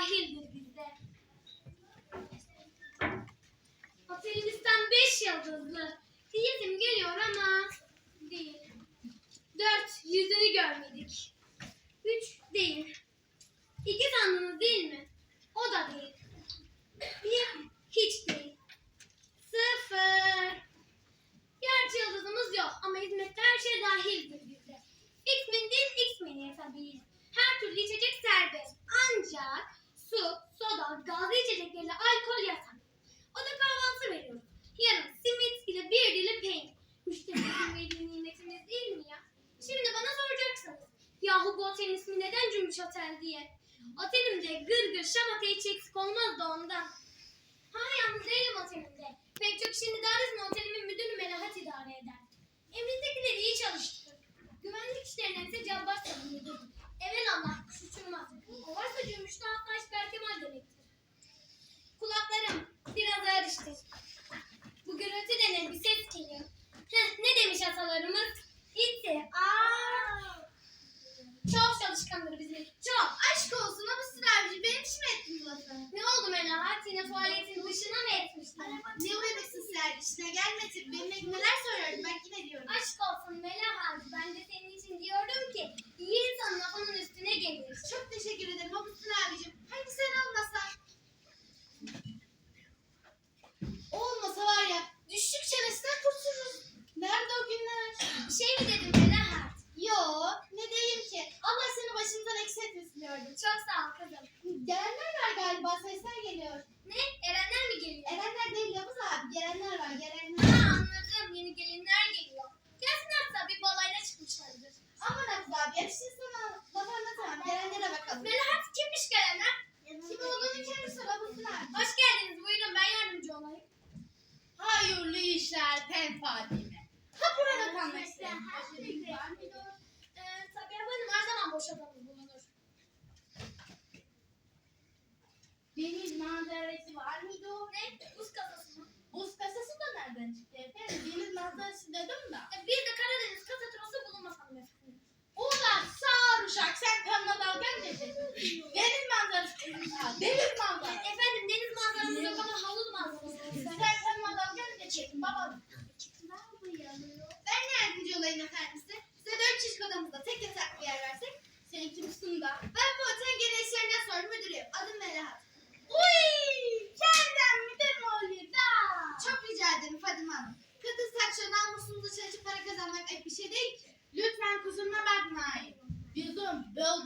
dahildir bizde. Otelimizden beş yıldızlı. Diyesim geliyor ama değil. Dört, yüzünü görmedik. Üç, değil. İki sandınız değil mi? O da değil. Bir, hiç değil. Sıfır. Gerçi yıldızımız yok ama hizmette her şey dahildir bizde. X-Men değil, X-Men tabii. Her türlü içecek serbest. Ancak soda, gazlı içeceklerle alkol yasak. O da kahvaltı veriyoruz. Yarın simit ile bir dilim peynir. Müşterimizin verdiği nimetimiz değil mi ya? Şimdi bana soracaksınız. Yahu bu otelin ismi neden Cümbüş Otel diye? Otelimde gır gır şamata hiç eksik olmaz da ondan. Ha yalnız değilim otelimde. Pek çok işin idaresini otelimin müdürü Melahat idare eder. Emrindekileri iyi çalıştırır. Güvenlik işlerinden ise cabbar sorumludur.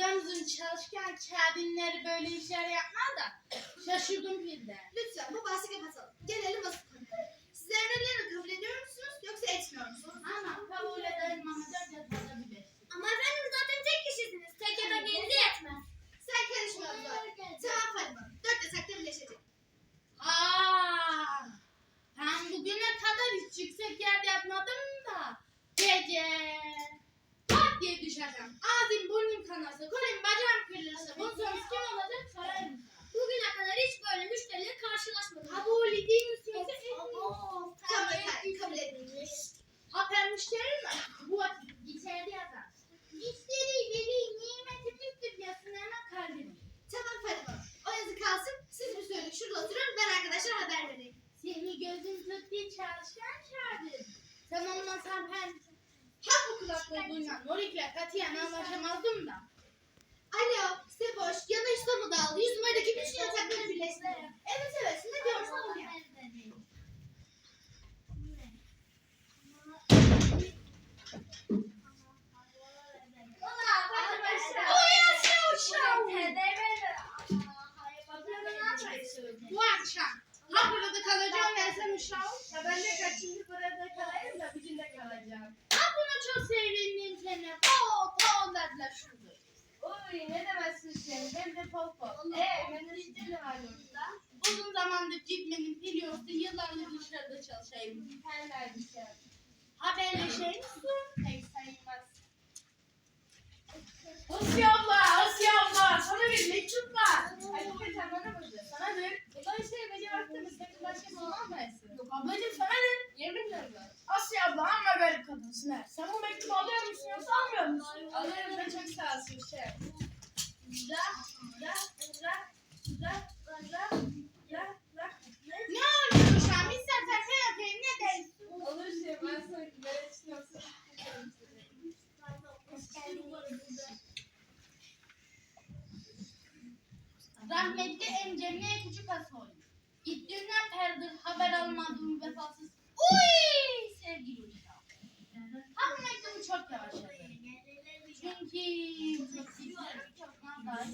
Bölgemizin çalışkan kadınları böyle işler yapmaz da şaşırdım birden. Lütfen bu bahsi kapatalım. Gelelim asıl konuya. Siz evlilikleri kabul ediyor musunuz yoksa etmiyor musunuz? Ama kabul ederim bir beş. Ama efendim zaten tek kişisiniz. Tek yatak elinize yetmez. Sen karışma Abdullah. Tamam Hanım. Dört yatakta birleşecek. Aa, ben bugüne kadar hiç yüksek yerde yapmadım da gece diye düşeceğim. Ağzım burnum kanarsa, kolum bacağım kırılırsa bunun sonucu kim olacak sorarım. Bugüne kadar hiç böyle müşteriyle karşılaşmadım. Kabul edeyim misin? Tamam efendim kabul edilmiş. Haber müşteri mi? Bu vakit içeride yazar. İsteri veli nimetimizdir yazın hemen kalbim. Tamam Hanım. O yazı kalsın. Siz bir söyleyin şurada oturun. Ben arkadaşlar haber vereyim. Seni gözün tuttuğu çalışkan çağırdım. Sen olmasan ben ha bu kulaklığı duyman. Norik'le katiyen anlaşamazdım da. Alo, Seboş, yana İstanbul'da aldı. Yüz numaradaki bütün yatakları birleştirelim. Evet evet, ne diyorsan onu yap. Bu akşam ha burada kalacağım ben sen uşağım. Ya ben de kaçıncı burada kalayım da bizimle kalacağım. Ha buna çok sevindim seni. Po po dediler şurada. Oy ne demezsin sen hem de po po. Eee ben de işte ne var yoksa? Uzun zamandır gitmedim biliyorsun yıllardır dışarıda çalışayım. Hemen dışarı. Haberleşelim misin? Pek sayılmaz. Asya abla, Asya abla, sana bir mektup var. Hadi sen bana mı diyor? Dolayısıyla beceri arttırırız. Benim başka zaman versin. Yok ablacığım sana ne? Yemin ederim ben. Asya abla ama garip kadınsın ha. Sen bu mektubu alıyor musun yoksa almıyor musun? Alırım da çok sağ olsun şey. Güzel, güzel, güzel, güzel, güzel, güzel, güzel. Ne oluyor şu an? Biz zaten her yapayım ne derim? Olur şey ben sana güzel açıklamasını. Rahmetli emcemine küçük hasta. Almadığım vefasız. Uy sevgili. Ha bu mektubu çok yavaş. Çünkü çok nazar.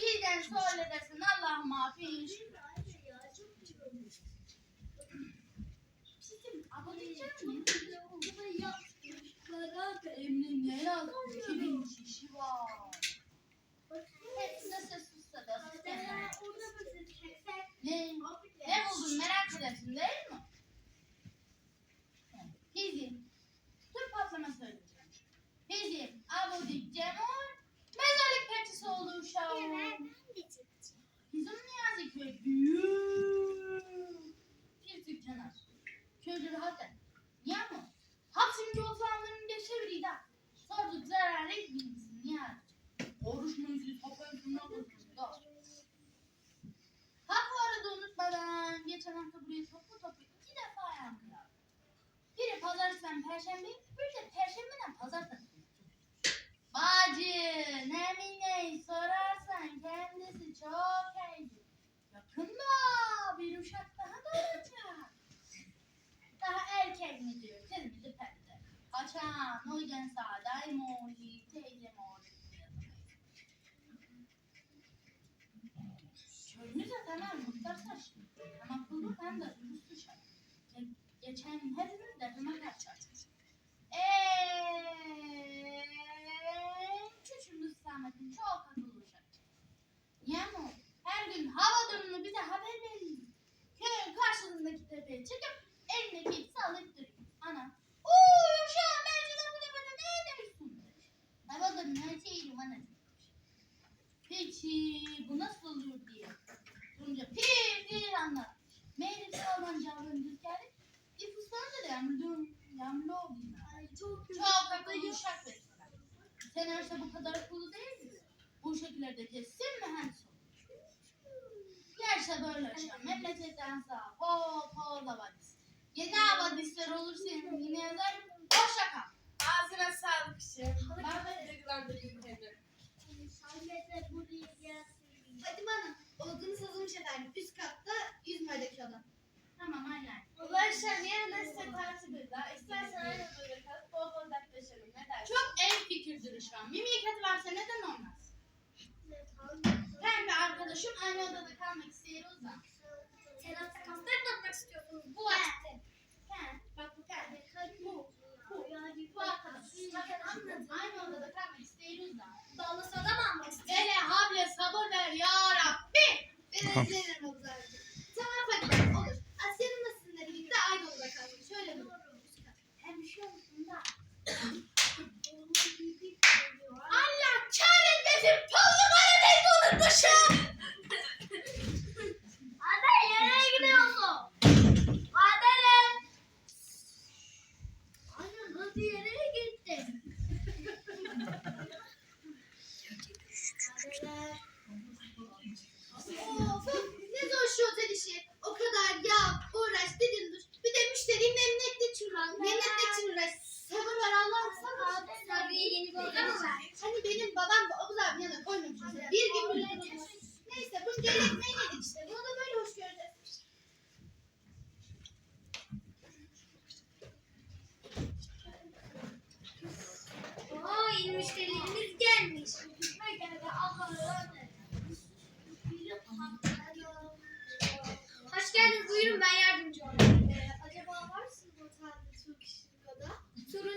Birden söyle desin Allah'ım afiyet. Bizim abonecan mı? Emrin ne yazmış? Kimin şişi var? Hepsi de sessiz sedasız. Ne? Buldun merak edersin değil mi? Bizim. Dur patlama söyleyeceğim. Bizim Abudik Cemur mezarlık pençesi oldu uşağım. Bizim Niyazi köy Kaçan, o yüzden sağday mı oluyor, teyze mi oluyor? Köylü de tamam muhtar saçlı. Ama kulu hem de şart. Ge- geçen hepimiz defime kaçacak. Eee, Çok akıllı uşak ve Sen bu kadar akıllı değil mi? Bu şekillerde kesin mühendis olur. Gerçi böyle uşak. Memleketten sağ. Hop hop havadis. Yeni havadisler olursa yine yazar. Hoşça kal. Ağzına sağlık şey. Ben de duygulandırdım seni. Fatime Hanım, Olgun'u sazılmış efendim. Üst katta 100 numaradaki oda. Tamam aynen. Ulaşan yerine size tartı зачем?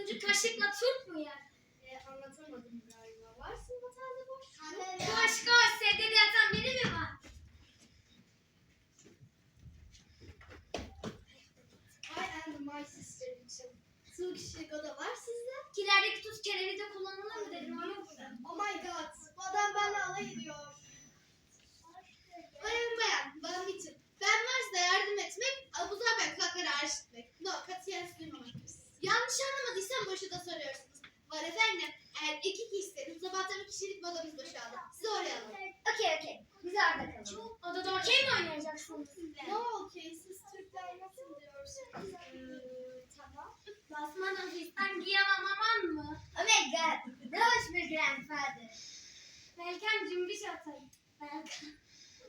Turuncu kaşıkla turp mu yer? Ee, anlatamadım galiba. Varsın bu otelde boş. Koş koş. Sedede yatan biri mi var? I am my sister için. Türk kişilik oda var sizde. Kilerdeki tuz kerevizde kullanılır mı dedim ama burada. Oh my god. Bu adam benimle alay ediyor. Bayan bayan, bana bitir. Ben varsa yardım etmek, Abuza ve kulakları arşitmek. No, katiyen duymamak. Yanlış anlamadıysam boşu da soruyorsunuz. Var efendim. Eğer iki kişi istedim. Sabahtan bir kişilik odamız boşaldı. Sizi oraya alalım. Okey okey. Biz orada kalalım. Odada okey mi oynayacaksınız? Ne okey? Siz Türkler nasıl diyorsunuz? Ee, tamam. Basman ofisten giyemem aman mı? Oh my god. Ne hoş bir grandfather. Welcome cümbüş atayım. Welcome.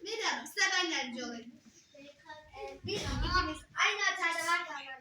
Merhaba. Size ben yardımcı olayım. Ee, biz ikimiz aynı otelde var kalmadık.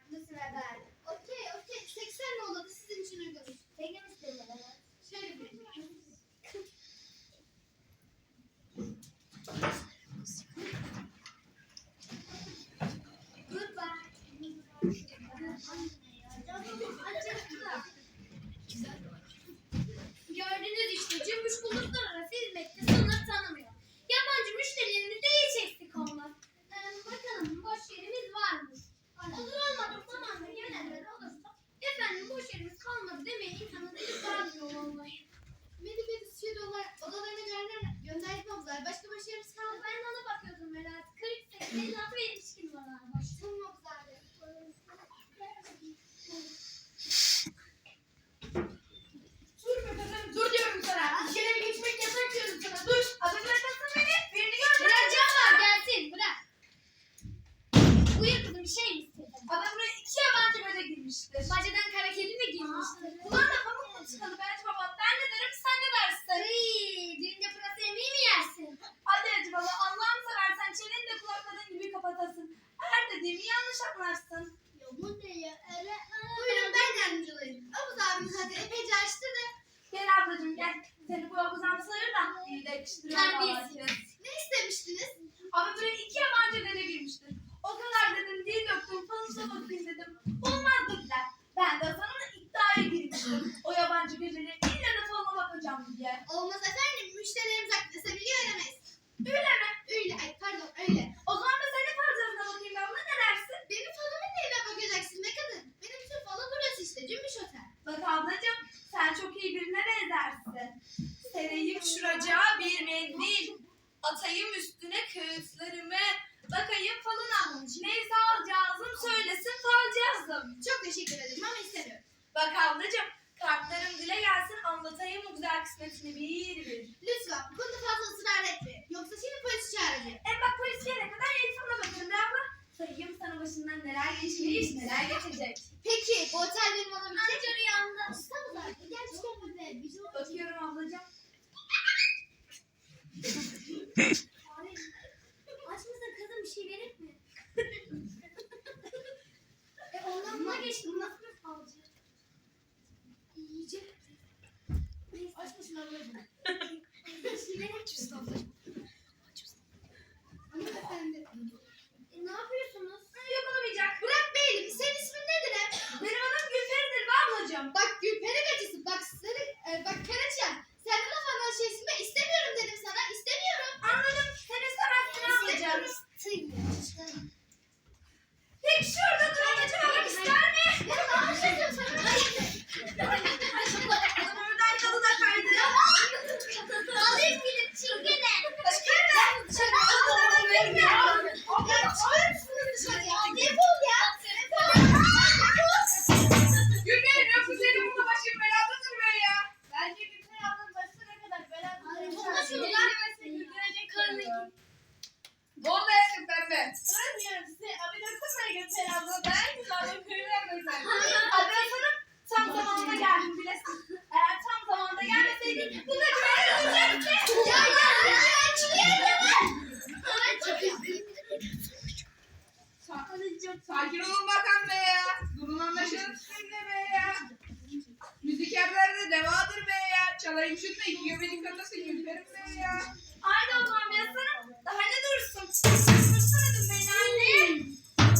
Some of these Çok teşekkür ederim ama istemiyorum. Bak ablacığım kartlarım dile gelsin anlatayım o güzel kısmetini bir bir. Lütfen bu konuda fazla ısrar etme. Yoksa şimdi polis çağıracağım. E bak polis gelene kadar el sana bakarım be abla. Sayayım sana başından neler geçmiş neler geçecek. Peki bu otel benim olabilecek. Anca rüyamda. İstanbul'a gerçekten böyle bir Bakıyorum ablacığım.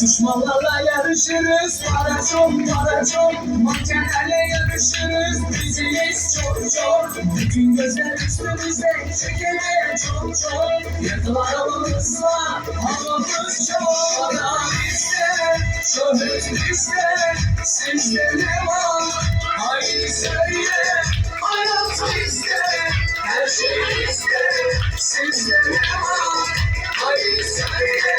Düşmanlarla yarışırız. Para çok para çok. Mankenlerle yarışırız. Biziz çok çok. Bütün gözler üstümüzde Çekemeye çok çok. Yırtılar Havamız çok. Para bizde. Şöhret bizde. Sizde ne var? Haydi söyle. Hayat bizde. Her şey bizde. Sizde ne var? Haydi söyle